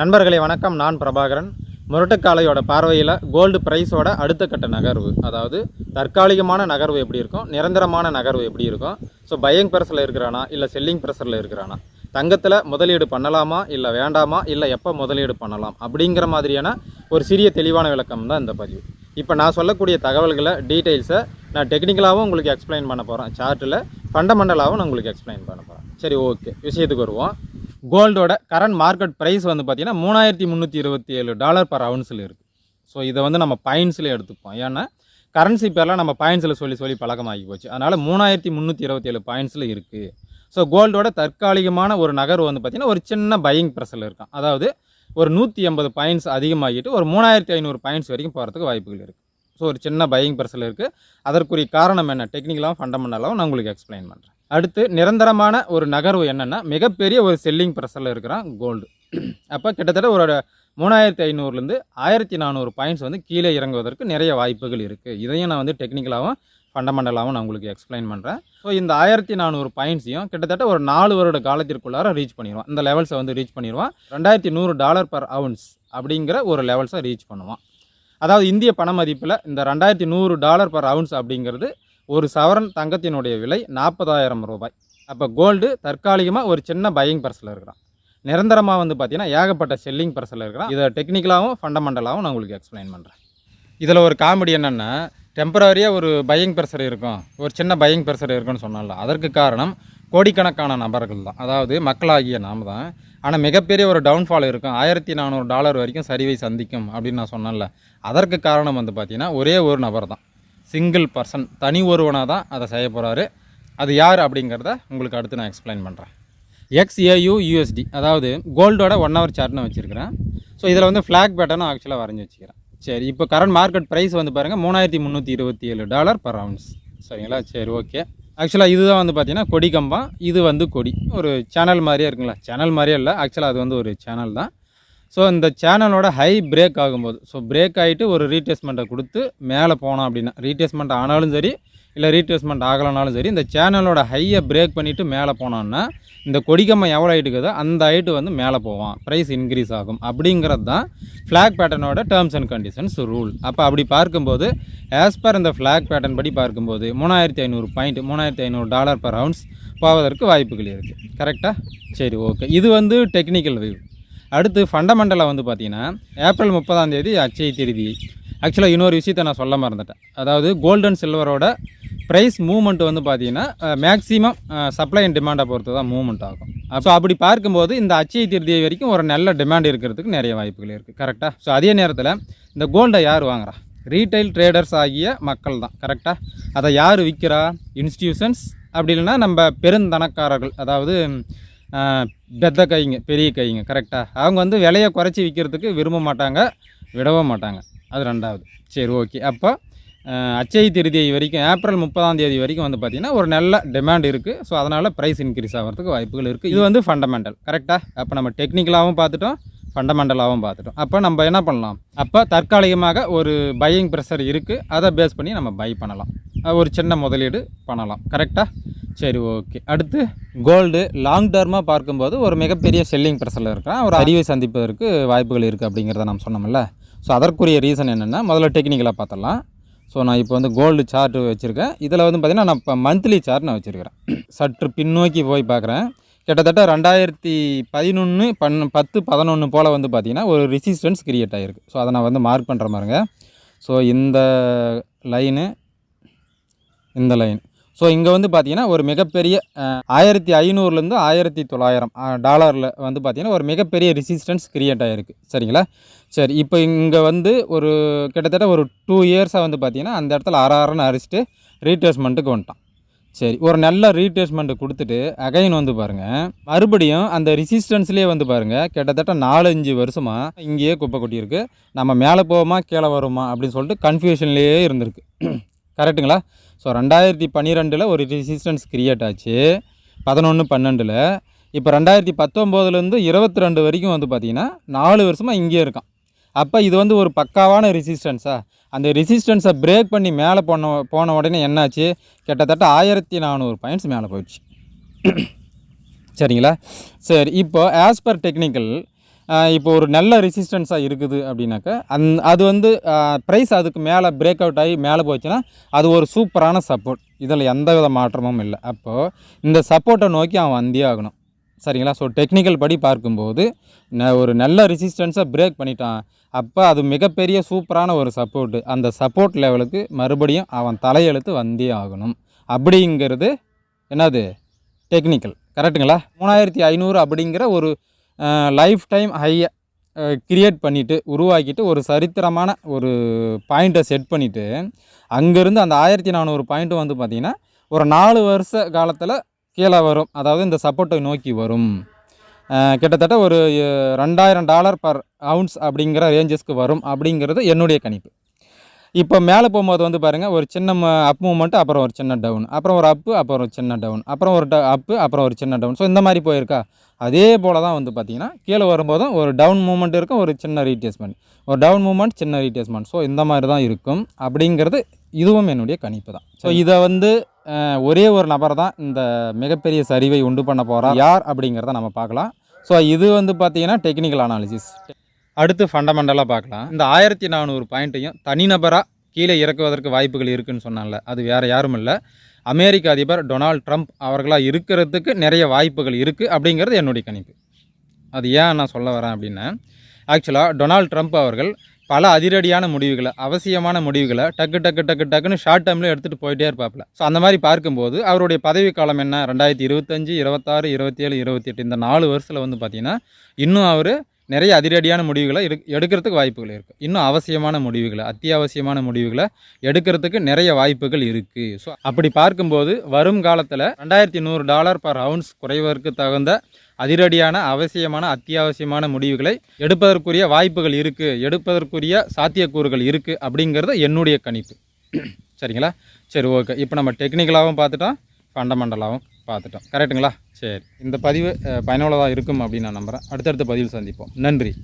நண்பர்களே வணக்கம். நான் பிரபாகரன். முரட்டுக்காலையோட பார்வையில் கோல்டு ப்ரைஸோட அடுத்த கட்ட நகர்வு. அதாவது தற்காலிகமான நகர்வு எப்படி இருக்கும்? நிரந்தரமான நகர்வு எப்படி இருக்கும்? ஸோ பையிங் ப்ரெஷரில் இருக்கிறானா? இல்லை செல்லிங் ப்ரெஷரில் இருக்கிறானா? தங்கத்தில் முதலீடு பண்ணலாமா? இல்லை வேண்டாமா? இல்லை எப்போ முதலீடு பண்ணலாம்? அப்படிங்கிற மாதிரியான ஒரு சிறிய தெளிவான விளக்கம் தான் இந்த பதிவு. இப்போ நான் சொல்லக்கூடிய தகவல்களை டீட்டெயில்ஸை நான் டெக்னிக்கலாகவும் உங்களுக்கு எக்ஸ்பிளைன் பண்ண போகிறேன் சார்ட்டில் ஃபண்டமெண்டலாகவும் நான் உங்களுக்கு எக்ஸ்பிளைன் பண்ண போகிறேன் சரி ஓகே விஷயத்துக்கு வருவோம். கோல்டோட கரண்ட் மார்க்கெட் ப்ரைஸ் வந்து பார்த்தீங்கன்னா மூணாயிரத்தி முந்நூற்றி இருபத்தி ஏழு டாலர் பர் அவுன்ஸில் இருக்குது ஸோ இதை வந்து நம்ம பாயிண்ட்ஸில் எடுத்துப்போம். ஏன்னா கரன்சி பேர்லாம் நம்ம பாயிண்ட்ஸில் சொல்லி சொல்லி பழக்கமாகி போச்சு. அதனால் மூணாயிரத்தி முந்நூற்றி இருபத்தி ஏழு பாயிண்ட்ஸில் இருக்குது ஸோ கோல்டோட தற்காலிகமான ஒரு நகர்வு வந்து பார்த்திங்கன்னா ஒரு சின்ன பையிங் ப்ரெஷரில் இருக்கான். அதாவது ஒரு நூற்றி எண்பது பாயிண்ட்ஸ் அதிகமாகிட்டு ஒரு மூணாயிரத்தி ஐநூறு பாயிண்ட்ஸ் வரைக்கும் போகிறதுக்கு வாய்ப்புகள் இருக்குது ஸோ ஒரு சின்ன பையிங் ப்ரெஷரில் இருக்குது அதற்குரிய காரணம் என்ன? டெக்னிக்கலாகவும் ஃபண்டமெண்டலாகவும் நான் உங்களுக்கு எக்ஸ்பிளைன் பண்ணுறேன் அடுத்து நிரந்தரமான ஒரு நகர்வு என்னென்னா மிகப்பெரிய ஒரு செல்லிங் ப்ரெஷரில் இருக்கிறான் கோல்டு அப்போ கிட்டத்தட்ட ஒரு மூணாயிரத்தி ஐநூறுலேருந்து ஆயிரத்தி நானூறு பாயிண்ட்ஸ் வந்து கீழே இறங்குவதற்கு நிறைய வாய்ப்புகள் இருக்குது இதையும் நான் வந்து டெக்னிக்கலாகவும் ஃபண்டமெண்டலாகவும் நான் உங்களுக்கு எக்ஸ்பிளைன் பண்ணுறேன் ஸோ இந்த ஆயிரத்தி நானூறு பாயிண்ட்ஸையும் கிட்டத்தட்ட ஒரு நாலு வருட காலத்திற்குள்ளார ரீச் பண்ணிடுவான் இந்த லெவல்ஸை வந்து ரீச் பண்ணிடுவான் ரெண்டாயிரத்தி நூறு டாலர் பர் அவுன்ஸ் அப்படிங்கிற ஒரு லெவல்ஸை ரீச் பண்ணுவான். அதாவது இந்திய பண மதிப்பில் இந்த ரெண்டாயிரத்தி நூறு டாலர் பர் அவுன்ஸ் அப்படிங்கிறது ஒரு சவரன் தங்கத்தினுடைய விலை நாற்பதாயிரம் ரூபாய். அப்போ கோல்டு தற்காலிகமாக ஒரு சின்ன பையிங் பர்ஸில் இருக்கிறான். நிரந்தரமாக வந்து பார்த்தீங்கன்னா ஏகப்பட்ட செல்லிங் பர்ஸில் இருக்கிறான். இதை டெக்னிக்கலாகவும் ஃபண்டமெண்டலாகவும் நான் உங்களுக்கு எக்ஸ்பிளைன் பண்ணுறேன் இதில் ஒரு காமெடி என்னென்னா டெம்பரரியாக ஒரு பையிங் ப்ரெஷர் இருக்கும். ஒரு சின்ன பையிங் ப்ரெஷர் இருக்குன்னு சொன்னால அதற்கு காரணம் கோடிக்கணக்கான நபர்கள் தான். அதாவது மக்களாகிய நாம தான். ஆனால் மிகப்பெரிய ஒரு டவுன்ஃபால் இருக்கும். ஆயிரத்தி நானூறு டாலர் வரைக்கும் சரிவை சந்திக்கும் அப்படின்னு நான் சொன்னேன்ல. அதற்கு காரணம் வந்து பார்த்திங்கன்னா ஒரே ஒரு நபர் தான். சிங்கிள் பர்சன் தனி ஒருவனாக தான் அதை செய்ய போகிறாரு அது யார் அப்படிங்கிறத உங்களுக்கு அடுத்து நான் எக்ஸ்பிளைன் பண்ணுறேன் எக்ஸ்ஏயு யூஎஸ்டி அதாவது கோல்டோட ஒன் ஹவர் சார்ட்னு வச்சுருக்கிறேன். ஸோ இதில் வந்து ஃப்ளாக் பேட்டர்னு ஆக்சுவலாக வரைஞ்சி வச்சுக்கிறேன். சரி இப்போ கரண்ட் மார்க்கெட் ப்ரைஸ் வந்து பாருங்கள் மூணாயிரத்தி முந்நூற்றி இருபத்தி ஏழு டாலர் பர் அவுன்ஸ் சரிங்களா? சரி ஓகே ஆக்சுவலாக இதுதான் வந்து பார்த்தீங்கன்னா கொடி கம்பம். இது வந்து கொடி. ஒரு சேனல் மாதிரியே இருக்குங்களா? சேனல் மாதிரியே இல்லை. ஆக்சுவலாக அது வந்து ஒரு சேனல் தான். ஸோ இந்த சேனலோட ஹை பிரேக் ஆகும்போது ஸோ பிரேக் ஆகிட்டு ஒரு ரீடெஸ்ட்மெண்ட்டை கொடுத்து மேலே போனோம் அப்படின்னா ரீடெஸ்ட்மெண்ட் ஆனாலும் சரி இல்லை ரீடெஸ்ட்மெண்ட் ஆகலைனாலும் சரி இந்த சேனலோட ஹையை பிரேக் பண்ணிவிட்டு மேலே போனோன்னா இந்த கொடிக்கம்மை எவ்வளோ ஹைட்டு இருக்குதோ அந்த ஹைட்டு வந்து மேலே போவான் ப்ரைஸ் இன்க்ரீஸ் ஆகும். அப்படிங்கிறது தான் ஃப்ளாக் பேட்டர்னோட டேர்ம்ஸ் அண்ட் கண்டிஷன்ஸ் ரூல் அப்போ அப்படி பார்க்கும்போது ஆஸ் பர் இந்த ஃப்ளாக் பேட்டர்ன் படி பார்க்கும்போது மூணாயிரத்தி ஐநூறு பாயிண்ட் மூணாயிரத்தி ஐநூறு டாலர் பர் அவுன்ஸ் போவதற்கு வாய்ப்புகள் இருக்குது கரெக்டாக சரி ஓகே இது வந்து டெக்னிக்கல் வியூ அடுத்து ஃபண்டமெண்டலாக வந்து பார்த்தீங்கன்னா ஏப்ரல் முப்பதாம் தேதி அச்சய திருதி. ஆக்சுவலாக இன்னொரு விஷயத்தை நான் சொல்ல மறந்துட்டேன். அதாவது கோல்டு அண்ட் சில்வரோட ப்ரைஸ் மூவ்மெண்ட் வந்து பார்த்தீங்கன்னா மேக்ஸிமம் சப்ளை அண்ட் டிமாண்டை பொறுத்து தான் மூவ்மெண்ட் ஆகும். ஸோ அப்படி பார்க்கும்போது இந்த அச்சய திருதி வரைக்கும் ஒரு நல்ல டிமாண்ட் இருக்கிறதுக்கு நிறைய வாய்ப்புகள் இருக்குது கரெக்டாக ஸோ அதே நேரத்தில் இந்த கோல்டை யார் வாங்குறா? ரீட்டைல் ட்ரேடர்ஸ் ஆகிய மக்கள் தான். கரெக்டாக அதை யார் விற்கிறா? இன்ஸ்டியூஷன்ஸ் அப்படி இல்லைன்னா நம்ம பெருந்தனக்காரர்கள் அதாவது பெத்த கைங்க பெரிய கைங்க கரெக்டாக அவங்க வந்து விலையை குறைச்சி விற்கிறதுக்கு விரும்ப மாட்டாங்க விடவும் மாட்டாங்க. அது ரெண்டாவது. சரி ஓகே. அப்போ அச்சை அச்சய வரைக்கும் ஏப்ரல் முப்பதாம் தேதி வரைக்கும் வந்து பார்த்திங்கன்னா ஒரு நல்ல டிமாண்ட் இருக்குது ஸோ அதனால் ப்ரைஸ் இன்க்ரீஸ் ஆகிறதுக்கு வாய்ப்புகள் இருக்குது இது வந்து ஃபண்டமெண்டல் கரெக்டாக அப்போ நம்ம டெக்னிக்கலாகவும் பார்த்துட்டோம் ஃபண்டமெண்டலாகவும் பார்த்துட்டோம். அப்போ நம்ம என்ன பண்ணலாம்? அப்போ தற்காலிகமாக ஒரு பையிங் ப்ரெஷர் இருக்குது அதை பேஸ் பண்ணி நம்ம பை பண்ணலாம். ஒரு சின்ன முதலீடு பண்ணலாம். கரெக்டாக சரி ஓகே. அடுத்து கோல்டு லாங் டர்மாக பார்க்கும்போது ஒரு மிகப்பெரிய செல்லிங் ப்ரெஷரில் இருக்கிறான் ஒரு அறிவை சந்திப்பதற்கு வாய்ப்புகள் இருக்குது அப்படிங்கிறத நாம் சொன்னோம்ல. ஸோ அதற்குரிய ரீசன் என்னென்னா முதல்ல டெக்னிக்கலாக பார்த்தலாம் ஸோ நான் இப்போ வந்து கோல்டு சார்ட் வச்சுருக்கேன். இதில் வந்து பார்த்திங்கன்னா நான் இப்போ மந்த்லி சார்ட் நான் வச்சுருக்கிறேன். சற்று பின்னோக்கி போய் பார்க்குறேன். கிட்டத்தட்ட ரெண்டாயிரத்தி பதினொன்று பன் பத்து பதினொன்று போல் வந்து பார்த்திங்கன்னா ஒரு ரிசிஸ்டன்ஸ் கிரியேட் ஆகிருக்கு ஸோ அதை நான் வந்து மார்க் பண்ணுற மாதிரிங்க ஸோ இந்த லைனு இந்த லைன் ஸோ இங்கே வந்து பார்த்தீங்கன்னா ஒரு மிகப்பெரிய ஆயிரத்தி ஐநூறுலேருந்து ஆயிரத்தி தொள்ளாயிரம் டாலரில் வந்து பார்த்திங்கன்னா ஒரு மிகப்பெரிய ரெசிஸ்டன்ஸ் க்ரியேட் ஆகிருக்கு சரிங்களா? சரி இப்போ இங்கே வந்து ஒரு கிட்டத்தட்ட ஒரு டூ இயர்ஸாக வந்து பார்த்தீங்கன்னா அந்த இடத்துல அரை அரிச்சிட்டு ரீட்ரேஸ்மெண்ட்டுக்கு வந்துட்டான். சரி ஒரு நல்ல ரீட்ரேஸ்மெண்ட் கொடுத்துட்டு அகைன் வந்து பாருங்கள் மறுபடியும் அந்த ரெசிஸ்டன்ஸ்லேயே வந்து பாருங்கள் கிட்டத்தட்ட நாலஞ்சு வருஷமாக இங்கேயே குப்பை கொட்டியிருக்கு. நம்ம மேலே போவோமா கீழே வருமா அப்படின்னு சொல்லிட்டு கன்ஃபியூஷன்லேயே இருந்திருக்கு. கரெக்ட்டுங்களா ஸோ ரெண்டாயிரத்தி பன்னிரெண்டில் ஒரு ரெசிஸ்டன்ஸ் கிரியேட் ஆச்சு. பதினொன்று பன்னெண்டில். இப்போ ரெண்டாயிரத்தி பத்தொம்போதுலேருந்து இருபத்தி ரெண்டு வரைக்கும் வந்து பார்த்திங்கன்னா நாலு வருஷமாக இங்கேயே இருக்கான். அப்போ இது வந்து ஒரு பக்காவான ரெசிஸ்டன்ஸா அந்த ரெசிஸ்டன்ஸை பிரேக் பண்ணி மேலே போன போன உடனே என்னாச்சு? கிட்டத்தட்ட ஆயிரத்தி நானூறு பாயிண்ட்ஸ் மேலே போயிடுச்சு. சரிங்களா? சரி இப்போ ஆஸ் பர் டெக்னிக்கல் இப்போ ஒரு நல்ல ரெசிஸ்டன்ஸாக இருக்குது அப்படின்னாக்கா அந் அது வந்து ப்ரைஸ் அதுக்கு மேலே பிரேக் அவுட் ஆகி மேலே போச்சுன்னா அது ஒரு சூப்பரான சப்போர்ட் இதில் எந்த வித மாற்றமும் இல்லை. அப்போது இந்த சப்போர்ட்டை நோக்கி அவன் வந்தே ஆகணும். சரிங்களா? ஸோ டெக்னிக்கல் படி பார்க்கும்போது ந- ஒரு நல்ல ரெசிஸ்டன்ஸை பிரேக் பண்ணிட்டான். அப்போ அது மிகப்பெரிய சூப்பரான ஒரு சப்போர்ட்டு அந்த சப்போர்ட் லெவலுக்கு மறுபடியும் அவன் தலையெழுத்து வந்தே ஆகணும். அப்படிங்கிறது என்னது? டெக்னிக்கல் கரெக்ட்டுங்களா மூணாயிரத்தி ஐநூறு அப்படிங்கிற ஒரு லைஃப் டைம் ஹையை கிரியேட் பண்ணிவிட்டு உருவாக்கிட்டு ஒரு சரித்திரமான ஒரு பாயிண்ட்டை செட் பண்ணிவிட்டு அங்கேருந்து அந்த ஆயிரத்தி நானூறு பாயிண்ட்டும் வந்து பார்த்திங்கன்னா ஒரு நாலு வருஷ காலத்தில் கீழே வரும். அதாவது இந்த சப்போர்ட்டை நோக்கி வரும். கிட்டத்தட்ட ஒரு ரெண்டாயிரம் டாலர் பர் அவுன்ஸ் அப்படிங்கிற ரேஞ்சஸ்க்கு வரும் அப்படிங்கிறது என்னுடைய கணிப்பு. இப்போ மேலே போகும்போது வந்து பாருங்கள் ஒரு சின்ன அப் மூமெண்ட் அப்புறம் ஒரு சின்ன டவுன் அப்புறம் ஒரு அப்பு அப்புறம் ஒரு சின்ன டவுன் அப்புறம் ஒரு அப்பு அப்புறம் ஒரு சின்ன டவுன் ஸோ இந்த மாதிரி போயிருக்கா? அதே போல் தான் வந்து பார்த்திங்கன்னா கீழே வரும்போதும் ஒரு டவுன் மூமெண்ட் இருக்கும் ஒரு சின்ன ரீட்டேஸ்மெண்ட் ஒரு டவுன் மூமெண்ட் சின்ன ரீட்டேஸ்மெண்ட் ஸோ இந்த மாதிரி தான் இருக்கும். அப்படிங்கிறது இதுவும் என்னுடைய கணிப்பு தான். ஸோ இதை வந்து ஒரே ஒரு நபர் தான் இந்த மிகப்பெரிய சரிவை உண்டு பண்ண போகிறார் யார் அப்படிங்கிறத நம்ம பார்க்கலாம். ஸோ இது வந்து பார்த்தீங்கன்னா டெக்னிக்கல் அனாலிசிஸ் அடுத்து ஃபண்டமெண்டலாக பார்க்கலாம். இந்த ஆயிரத்தி நானூறு பாயிண்ட்டையும் தனிநபராக கீழே இறக்குவதற்கு வாய்ப்புகள் இருக்குன்னு சொன்னால அது வேறு யாரும் இல்லை. அமெரிக்க அதிபர் டொனால்ட் ட்ரம்ப் அவர்களாக இருக்கிறதுக்கு நிறைய வாய்ப்புகள் இருக்குது அப்படிங்கிறது என்னுடைய கணிப்பு. அது ஏன் நான் சொல்ல வரேன் அப்படின்னா ஆக்சுவலாக டொனால்ட் ட்ரம்ப் அவர்கள் பல அதிரடியான முடிவுகளை அவசியமான முடிவுகளை டக்கு டக்கு டக்கு டக்குன்னு ஷார்ட் டைமில் எடுத்துகிட்டு போயிட்டே இருப்பாப்பில். ஸோ அந்த மாதிரி பார்க்கும்போது அவருடைய பதவி காலம் என்ன? ரெண்டாயிரத்தி இருபத்தஞ்சு இருபத்தாறு இருபத்தேழு இருபத்தெட்டு இந்த நாலு வருஷத்தில் வந்து பார்த்திங்கன்னா இன்னும் அவர் நிறைய அதிரடியான முடிவுகளை எடு எடுக்கிறதுக்கு வாய்ப்புகள் இருக்குது இன்னும் அவசியமான முடிவுகளை அத்தியாவசியமான முடிவுகளை எடுக்கிறதுக்கு நிறைய வாய்ப்புகள் இருக்குது ஸோ அப்படி பார்க்கும்போது வரும் காலத்தில் ரெண்டாயிரத்தி நூறு டாலர் பர் அவுன்ஸ் குறைவதற்கு தகுந்த அதிரடியான அவசியமான அத்தியாவசியமான முடிவுகளை எடுப்பதற்குரிய வாய்ப்புகள் இருக்குது எடுப்பதற்குரிய சாத்தியக்கூறுகள் இருக்குது அப்படிங்கிறது என்னுடைய கணிப்பு. சரிங்களா? சரி ஓகே இப்போ நம்ம டெக்னிக்கலாகவும் பார்த்துட்டோம். ஃபண்டமெண்டலாகவும் பார்த்துட்டோம். கரெக்ட்டுங்களா? சரி. இந்த பதிவு பயனுள்ளதாக இருக்கும் அப்படின்னு நான் நம்புகிறேன் அடுத்தடுத்த பதிவில் சந்திப்போம். நன்றி.